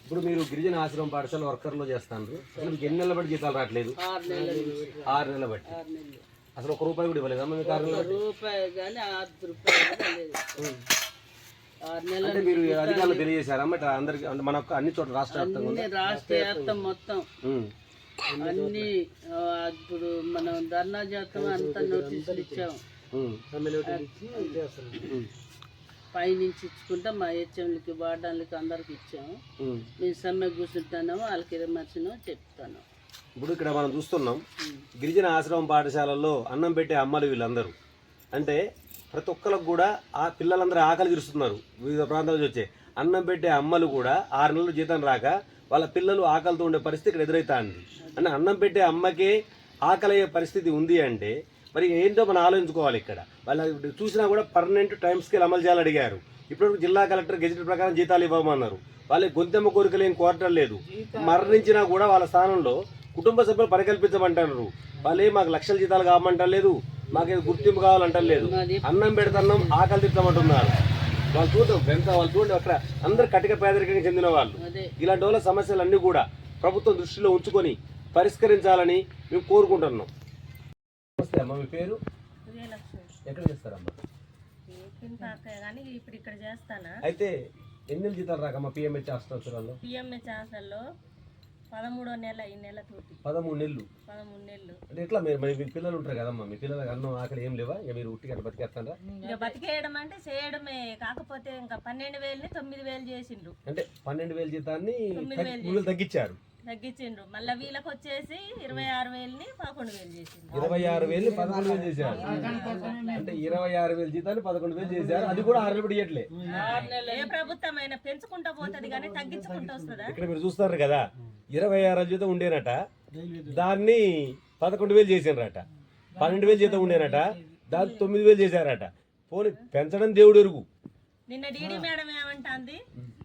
ఇప్పుడు మీరు గిరిజన ఆశ్రమం పాఠశాల వర్కర్లో చేస్తాను అసలు మీకు ఎన్ని నెలల బట్టి జీతాలు రావట్లేదు? ఆరు నెలలు బట్టి అసలు ఒక రూపాయి కూడా ఇవ్వలేదు మీకు ఆరు నెలల రూపాయి కానీ ఆరు రూపాయలు అంటే మీరు అధికారులు తెలియజేశారా? అంటే అందరికి మన అన్ని చోట్ల రాష్ట్ర వ్యాప్తంగా రాష్ట్ర వ్యాప్తం మొత్తం. అన్ని ఇప్పుడు మనం ధర్నా చేస్తాం అంతా నోటీసులు ఇచ్చాం ఉమ్. ఉమ్. పైనుంచి ఇచ్చుకుంటాం మా హెచ్ఎంలకి వార్డాలకి అందరికి ఇచ్చాము. మేము సమ్మె కూర్చుంటున్నాము వాళ్ళకి విమర్శనం చెప్తాను ఇప్పుడు ఇక్కడ మనం చూస్తున్నాం గిరిజన ఆశ్రమం పాఠశాలల్లో అన్నం పెట్టే అమ్మలు వీళ్ళందరూ అంటే ప్రతి ఒక్కరికి కూడా ఆ పిల్లలందరూ ఆకలి తీరుస్తున్నారు వివిధ ప్రాంతాల నుంచి వచ్చే అన్నం పెట్టే అమ్మలు కూడా ఆరు నెలలు జీతం రాక వాళ్ళ పిల్లలు ఆకలితో ఉండే పరిస్థితి ఇక్కడ ఎదురవుతుంది అంటే అన్నం పెట్టే అమ్మకే ఆకలి అయ్యే పరిస్థితి ఉంది అంటే మరి ఏంటో మనం ఆలోచించుకోవాలి ఇక్కడ. వాళ్ళ చూసినా కూడా పర్మనెంట్ టైం స్కేల్ అమలు చేయాలని అడిగారు. ఇప్పుడు జిల్లా కలెక్టర్ గెజిట్ ప్రకారం జీతాలు ఇవ్వమన్నారు. వాళ్ళకి గొంతెమ్మ కోరికలు ఏం కోరటం లేదు. మరణించినా కూడా వాళ్ళ స్థానంలో కుటుంబ సభ్యులు పరికల్పించమంటారు వాళ్ళే మాకు లక్షల జీతాలు కావమంటారు లేదు. మాకు ఏదో గుర్తింపు కావాలంటారు లేదు. అన్నం పెడతన్నాం ఆకలి తిట్టమంటున్నారు. వాళ్ళు చూద్దాం ఎంత వాళ్ళు చూడండి అక్కడ అందరు కటిక పేదరికంగా చెందిన వాళ్ళు. ఇలాంటి వాళ్ళ సమస్యలన్నీ కూడా ప్రభుత్వం దృష్టిలో ఉంచుకొని పరిష్కరించాలని మేము కోరుకుంటున్నాం. నమస్తే అమ్మ మీ పేరు? ఎక్కడ చేస్తారమ్మా? ఇప్పుడు ఇక్కడ చేస్తానా? అయితే ఎన్ని జీతాలు రాకమ్మా పిఎంహెచ్ హాస్పిటల్లో పిఎంహెచ్ హాస్టల్లో పదమూడో నెల ఈ నెల తోటి. పదమూడు నెలలు. పదమూడు నెలలు. అంటే ఎట్లా మీరు మీ పిల్లలు ఉంటారు కదమ్మా? మీ పిల్లలకి అన్నం ఆకలి ఏం లేవా? ఇక మీరు ఉట్టిగా బతికేస్తారా? ఇక బతికేయడం అంటే చేయడమే. కాకపోతే ఇంకా పన్నెండు వేలని తొమ్మిది వేలు చేసిండ్రు. అంటే పన్నెండు వేల జీతాన్ని తగ్గించారు. తగ్గించిండ్రు. మళ్ళీ వీళ్ళకి వచ్చేసి ఇరవై ఆరు వేలని పదకొండు వేలు చేసిండ్రు. ఇరవై ఆరు వేలు పదకొండు వేలు చేశారు. అంటే ఇరవై ఆరు వేలు జీతాన్ని పదకొండు వేలు చేశారు. అది కూడా ఆరు నెలలు ఇయ్యట్లే ఏ ప్రభుత్వం అయినా పెంచుకుంటా పోతుంది కానీ తగ్గించుకుంటూ వస్తుందా? ఇక్కడ మీరు చూస్తారు కదా ఇరవై ఆరు వేల జీతం ఉండేనట. దాన్ని పదకొండు వేలు చేసినారట పన్నెండు వేలు జీతం ఉండేనట. దాన్ని తొమ్మిది వేలు చేశారట. పోనీ పెంచడం దేవుడు ఎరుగు. నిన్న డీడీ మేడం ఏమంటాంది?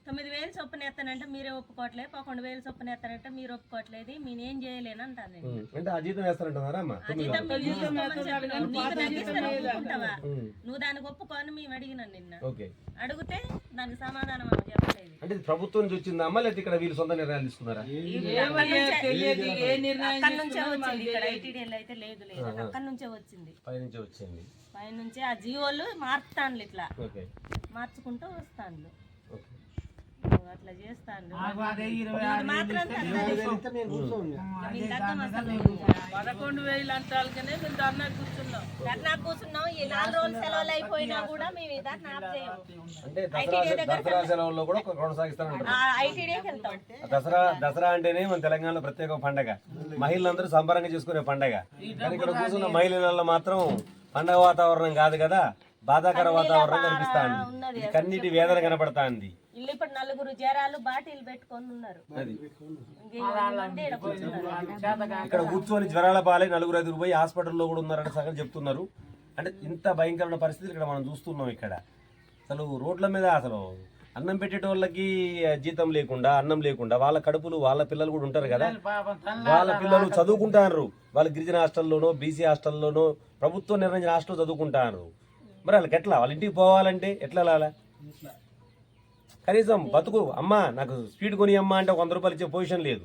తొమ్మిది వేలు చొప్పున ఎత్తానంటే మీరే ఒప్పుకోవట్లేదు పదకొండు వేలు చొప్పున ఎత్తానంటే మీరు ఒప్పుకోవట్లేదు నేనేం చేయలేను అంటాను. అంటే ఆ జీతం వేస్తారంటున్నారా అమ్మా? ఆ తొమ్మిది జీతం వేలు. మీరు తీసుకోమని చెప్పినాం. నీకు తగ్గిస్తే నువ్వు ఒప్పుకుంటావా? ఉం. నువ్వు దానికి ఒప్పుకొని మేము అడిగినాం నిన్న. ఓకే. అడిగితే దానికి సమాధానం చెప్పలేదు. అంటే ప్రభుత్వం నుంచి వచ్చిందా అమ్మా లేకపోతే ఇక్కడ వీళ్ళు సొంత నిర్ణయాలు తీసుకున్నారా? తెలియదు ఏ నిర్ణయం అక్కడి నుంచే వచ్చింది ఇక్కడ ఐటీడీఎల్ అయితే లేదు లేదు. అక్కడి నుంచే వచ్చింది. పైనుంచి వచ్చింది. పైనుంచే ఆ జియోలు మార్చుతాండ్లు ఇట్లా. ఓకే. మార్చుకుంటూ వస్తాండ్లు ఓకే. అట్లా అసలు పదకొండు వేలు అంటాలకనే మేము ధర్నా కూర్చున్నాం. ధర్నా కూర్చున్నాం. ఈ నాలుగు రోజులు సెలవులు అయిపోయినా కూడా మేము ఈ ధర్నా దసరా దసరా అంటేనే మన తెలంగాణలో ప్రత్యేక పండగ. మహిళలందరూ సంబరంగా చేసుకునే పండగ. కానీ ఇక్కడ కూర్చున్న మహిళలలో మాత్రం పండగ వాతావరణం కాదు కదా. బాధాకర వాతావరణం కనిపిస్తా ఉన్నది ఉంది కన్నీటి వేదన కనపడతా ఇల్లు ఇప్పుడు నలుగురు జరాలు బాటిల్ పెట్టుకొని ఉన్నారు. ఇక్కడ కూర్చొని జ్వరాల పాలై నలుగురు ఐదుగురు పోయి హాస్పిటల్లో కూడా ఉన్నారని సగం చెప్తున్నారు. అంటే ఇంత భయంకరమైన పరిస్థితులు ఇక్కడ మనం చూస్తున్నాం ఇక్కడ. అసలు రోడ్ల మీద అసలు అన్నం పెట్టేటోళ్ళకి జీతం లేకుండా అన్నం లేకుండా వాళ్ళ కడుపులు వాళ్ళ పిల్లలు కూడా ఉంటారు కదా. వాళ్ళ పిల్లలు చదువుకుంటారు. వాళ్ళ గిరిజన హాస్టల్లోనో బీసీ హాస్టల్లోనో ప్రభుత్వం నిర్ణయించిన హాస్టల్ చదువుకుంటారు. మరి వాళ్ళకి ఎట్లా? వాళ్ళ ఇంటికి పోవాలంటే ఎట్లా కనీసం బతుకు అమ్మా నాకు స్వీట్ కొని అమ్మా అంటే వంద రూపాయలు ఇచ్చే పొజిషన్ లేదు.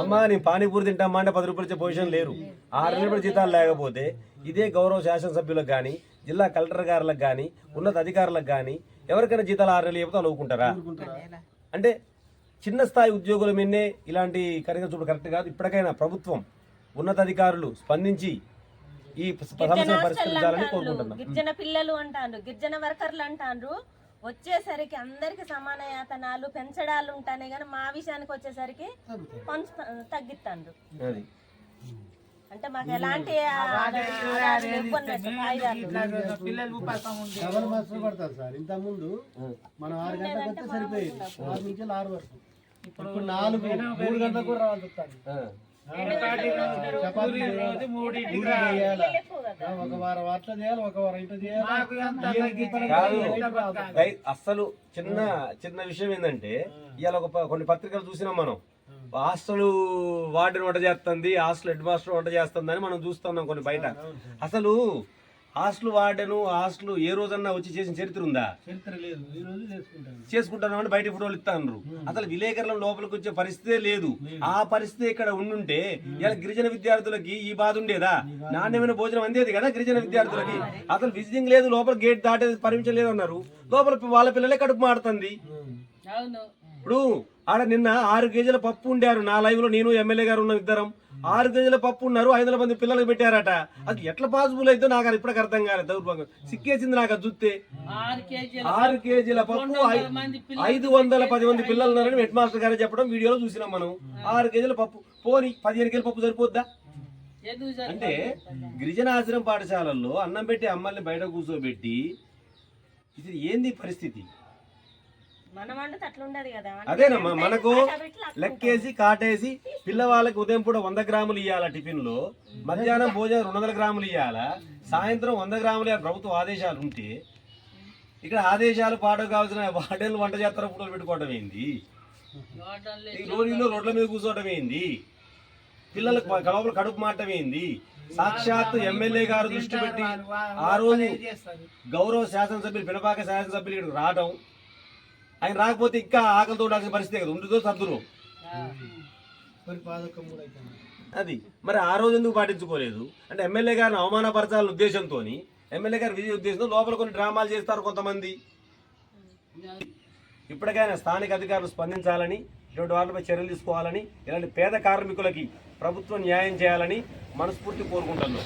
అమ్మా నేను పానీపూరి తింటామా అంటే పది రూపాయలు ఇచ్చే పొజిషన్ లేరు ఆరు నెలల జీతాలు లేకపోతే ఇదే గౌరవ శాసనసభ్యులకు కానీ జిల్లా కలెక్టర్ గారులకు కానీ ఉన్నత అధికారులకు కానీ ఎవరికైనా జీతాలు ఆరు నెలలు చెబితే నవ్వుకుంటారా అంటే చిన్న స్థాయి ఉద్యోగుల మీదనే ఇలాంటి కరిగా చూడు కరెక్ట్ కాదు. ఇప్పటికైనా ప్రభుత్వం ఉన్నతాధికారులు స్పందించి ఈ సమస్యను పరిష్కరించాలని కోరుకుంటున్నాం. గిరిజన పిల్లలు అంటాండ్రు. గిరిజన వర్కర్లు అంటాండ్రు. వచ్చేసరికి అందరికి సమాన యాతనాలు పెంచడాలు ఉంటాయి కానీ మా విషయానికి వచ్చేసరికి తగ్గిస్తాండ్రు అది. అంటే మాకు ఎలాంటి. డబల్ బస్సులు పడతారు సార్? ఇంత ముందు మనం ఆరు గంటలకు వస్తే సరిపోయేది. ఆరు నుంచి ఆరు వరకు. ఇప్పుడు నాలుగు మూడు గంటలకు. చపాతీ చేయాలి. ఒక వారం అట్లా చేయాలి ఒక వారం ఇట్లా చేయాలి. కాదు. రై- అస్సలు చిన్న చిన్న విషయం ఏంటంటే ఇవాళ ఒక ప- కొన్ని పత్రికలు చూసినాం మనం. హాస్టల్ వార్డెన్ వంట చేస్తుంది హాస్టల్ హెడ్ మాస్టర్ వంట చేస్తుంది అని మనం చూస్తున్నాం కొన్ని బయట. అసలు హాస్టల్ వార్డెను హాస్టల్ ఏ రోజన్నా వచ్చి చేసిన చరిత్ర ఉందా? చరిత్ర లేదు. ఈ రోజు చేసుకుంటాను అని బయట ఫోటోలు ఇస్తాను అసలు విలేకరుల లోపలికి వచ్చే పరిస్థితే లేదు. ఆ పరిస్థితి ఇక్కడ ఉండుంటే ఇలా గిరిజన విద్యార్థులకి ఈ బాధ ఉండేదా? నాణ్యమైన భోజనం అందేది కదా గిరిజన విద్యార్థులకి? అసలు విజిటింగ్ లేదు లోపల గేట్ దాటేది పర్మిషన్ లేదు అన్నారు లోపల వాళ్ళ పిల్లలే కడుపు మాడుతుంది అవును. ఇప్పుడు ఆడ నిన్న ఆరు కేజీల పప్పు ఉండారు. నా లైవ్లో నేను ఎమ్మెల్యే గారు ఉన్న ఇద్దరం. ఆరు కేజీల పప్పు ఉన్నారు. ఐదు వందల మంది పిల్లలకు పెట్టారట. అది ఎట్లా పాసిబుల్ అయితే నాకు అది ఇప్పటికి అర్థం కాలేదు. దౌర్భాగ్యం. సిక్కేసింది నాకు చూస్తే. ఆరు కేజీల పప్పు. ఐదు వందల పది మంది పిల్లలు ఉన్నారని హెడ్ మాస్టర్ గారు చెప్పడం వీడియోలో చూసినాం మనం. ఆరు కేజీల పప్పు. పోని పదిహేను కేజీల పప్పు సరిపోద్దా? అంటే గిరిజన ఆశ్రమ పాఠశాలల్లో అన్నం పెట్టి అమ్మల్ని బయట కూర్చోబెట్టి ఇది ఏంది పరిస్థితి మనం వండితే అట్లా ఉండదు కదా అదేనమ్మా మనకు లెక్కేసి కాటేసి పిల్లవాళ్ళకి ఉదయం పూట వంద గ్రాములు ఇవ్వాలా టిఫిన్లో మధ్యాహ్నం భోజనం రెండు వందల గ్రాములు ఇవ్వాలా సాయంత్రం వంద గ్రాములు ప్రభుత్వ ఆదేశాలు ఉంటే. ఇక్కడ ఆదేశాలు పాటు కావాల్సిన వాడేళ్ళు వంట చేస్తారు ఫోటోలు పెట్టుకోవడం ఏంది? ఈ రోడ్లో రోడ్ల మీద కూర్చోవడం ఏంది? పిల్లలకు లోపల కడుపు మాటం ఏంది? సాక్షాత్తు ఎమ్మెల్యే గారు దృష్టి పెట్టి ఆ రోజు గౌరవ శాసనసభ్యులు పినపాక శాసనసభ్యులు ఇక్కడికి రావడం ఆయన రాకపోతే ఇంకా ఆకలితో ఉండాల్సిన పరిస్థితి కదా ఉంటుందో సర్దురు. అది. మరి ఆ రోజు ఎందుకు పాటించుకోలేదు? అంటే ఎమ్మెల్యే గారిని అవమానపరచాలనే ఉద్దేశంతో ఎమ్మెల్యే గారి విజయ ఉద్దేశంతో లోపల కొన్ని డ్రామాలు చేస్తారు కొంతమంది. ఇప్పటికైనా స్థానిక అధికారులు స్పందించాలని ఇటువంటి వాళ్ళపై చర్యలు తీసుకోవాలని ఇలాంటి పేద కార్మికులకి ప్రభుత్వం న్యాయం చేయాలని మనస్ఫూర్తి కోరుకుంటున్నాం.